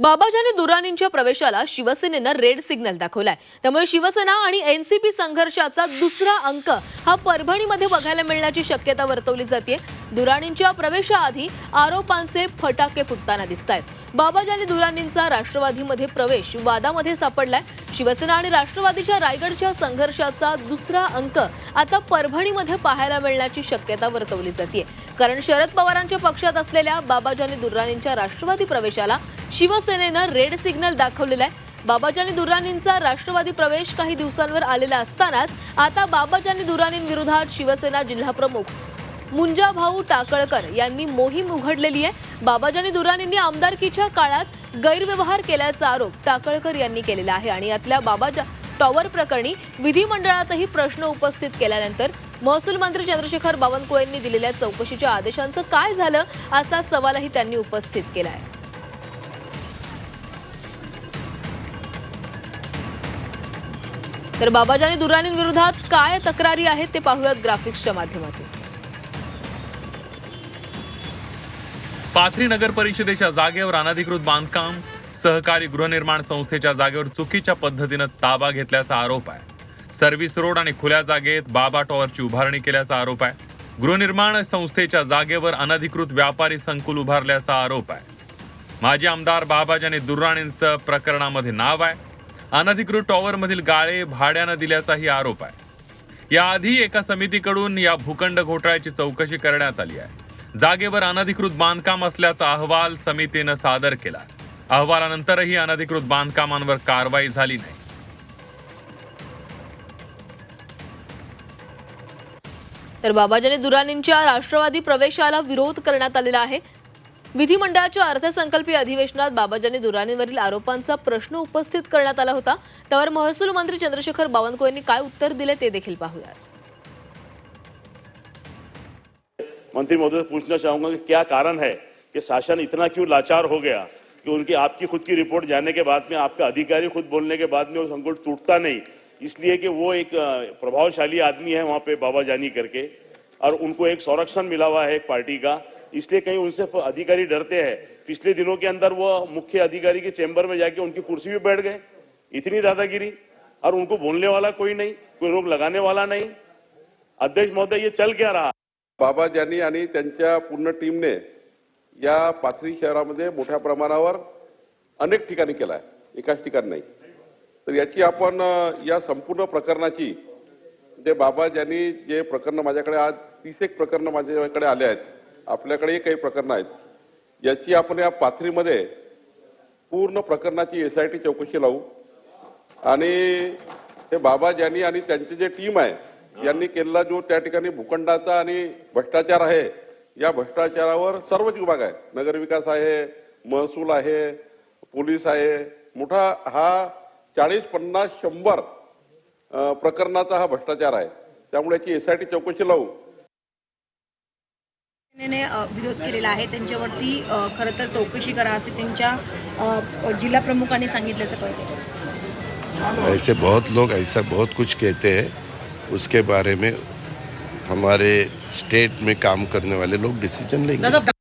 बाबाजानी दुरानींच्या प्रवेशाला शिवसेनेनं red signal दाखवलाय. त्यामुळे शिवसेना आणि एनसीपी संघर्षाचा दुसरा अंक हा परभणीमध्ये बघायला मिळण्याची शक्यता वर्तवली जाते दुराणींच्या प्रवेशाआधी आरोपांचे फटाके फुटताना दिसत आहेत बाबाजानी दुरानींचा राष्ट्रवादीमध्ये प्रवेश वादामध्ये सापडलाय. शिवसेना आणि राष्ट्रवादीच्या रायगडच्या संघर्षाचा दुसरा अंक आता परभणीमध्ये पाहायला मिळण्याची शक्यता वर्तवली जाते कारण शरद पवारांच्या पक्षात असलेल्या बाबाजानी दुर्राणींच्या राष्ट्रवादी प्रवेशाला शिवसेनेनं रेड सिग्नल दाखवलेला आहे. बाबाजानी दुर्राणींचा राष्ट्रवादी प्रवेश काही दिवसांवर आलेला असतानाच आता बाबाजानी दुर्राणींविरोधात शिवसेना जिल्हाप्रमुख मुंजा भाऊ टाकळकर यांनी मोहीम उघडलेली आहे. बाबाजानी दुर्राणींनी आमदारकीच्या काळात गैरव्यवहार केल्याचा आरोप टाकळकर यांनी केलेला आहे आणि यातल्या बाबाजा टॉवर प्रकरणी विधिमंडळातही प्रश्न उपस्थित केल्यानंतर महसूल मंत्री चंद्रशेखर बावनकुळेंनी दिलेल्या चौकशीच्या आदेशांचं काय झालं असा सवालही त्यांनी उपस्थित केला आहे तर बाबाजानी दुरानींविरोधात काय तक्रारी आहेत ते पाहूयात ग्राफिक्सच्या माध्यमातून. पाथरी नगर परिषदेच्या जागेवर अनधिकृत बांधकाम सहकारी गृहनिर्माण संस्थेच्या जागेवर चुकीच्या पद्धतीनं ताबा घेतल्याचा आरोप आहे. सर्व्हिस रोड आणि खुल्या जागेत बाबा टॉवरची उभारणी केल्याचा आरोप आहे. गृहनिर्माण संस्थेच्या जागेवर अनधिकृत व्यापारी संकुल उभारल्याचा आरोप आहे. माजी आमदार बाबाजानी दुर्राणींचं प्रकरणामध्ये नाव आहे. अनधिकृत टॉवरमधील गाळे भाड्यानं दिल्याचाही आरोप आहे. याआधी एका समितीकडून या भूखंड घोटाळ्याची चौकशी करण्यात आली आहे. जागेवर अनधिकृत बांधकाम असल्याचा अहवाल समितीनं सादर केला. अहवालानंतरही अनधिकृत बांधकामांवर कारवाई झाली नाही. तर बाबाजानी दुरानींच्या राष्ट्रवादी प्रवेशाला विरोध करण्यात आलेला आहे. विधिमंडळाच्या अर्थसंकल्पीय अधिवेशनात बाबाजानी दुरानींवरील आरोपांचा प्रश्न उपस्थित करण्यात आला होता. त्यावर महसूल मंत्री चंद्रशेखर बावनकुळेंनी काय उत्तर दिले ते देखील पाहूयात. मंत्री महोदय पूछना चाहूंगा कि क्या कारण है कि शासन इतना क्यों लाचार हो गया? कि उनकी, आपकी खुद की रिपोर्ट जाने के बाद में, आपका अधिकारी खुद बोलने के बाद में वो संकुल टूटता नहीं। इसलिए कि वो एक प्रभावशाली आदमी है वहाँ पे बाबा जानी करके और उनको एक संरक्षण मिला हुआ है एक पार्टी का। इसलिए कहीं उनसे अधिकारी डरते हैं। पिछले दिनों के अंदर वो मुख्य अधिकारी के चेंबर में जाके उनकी कुर्सी पे बैठ गए। इतनी दादागिरी। और उनको बोलने वाला कोई नहीं, कोई रोक लगाने वाला नहीं। अध्यक्ष महोदय, ये चल क्या रहा? बाबा जानी आणि त्यांच्या पूर्ण टीमने या पाथरी शहरामध्ये मोठ्या प्रमाणावर अनेक ठिकाणी केला आहे एकाच ठिकाणी नाही. तर याची आपण या संपूर्ण प्रकरणाची जे बाबा ज्यांनी जे प्रकरण माझ्याकडे आज तीस एक प्रकरण माझ्याकडे आले आहेत. आपल्याकडे काही प्रकरणं आहेत. याची आपण या पाथरीमध्ये पूर्ण प्रकरणाची एस आय टी चौकशी लावू. आणि ते बाबा ज्यांनी आणि त्यांची जे टीम आहे यांनी केलेला जो त्या ठिकाणी भूखंडाचा आणि भ्रष्टाचार आहे या भ्रष्टाचारावर सर्वच विभाग आहे. नगरविकास आहे महसूल आहे पोलीस आहे. मोठा हा चाळीस पन्नास शंभर प्रकरणाचा हा भ्रष्टाचार आहे. त्यामुळे याची एस आय टी चौकशी लावू. विरोध केलेला आहे. त्यांच्यावरती खरं तर चौकशी करा असे त्यांच्या जिल्हा प्रमुखांनी सांगितल्याचं कळतं ऐसे बहुत लोग ऐसा बहुत कुछ कहते हैं उसके बारे में हमारे स्टेट में काम करने वाले लोग डिसीजन लेंगे।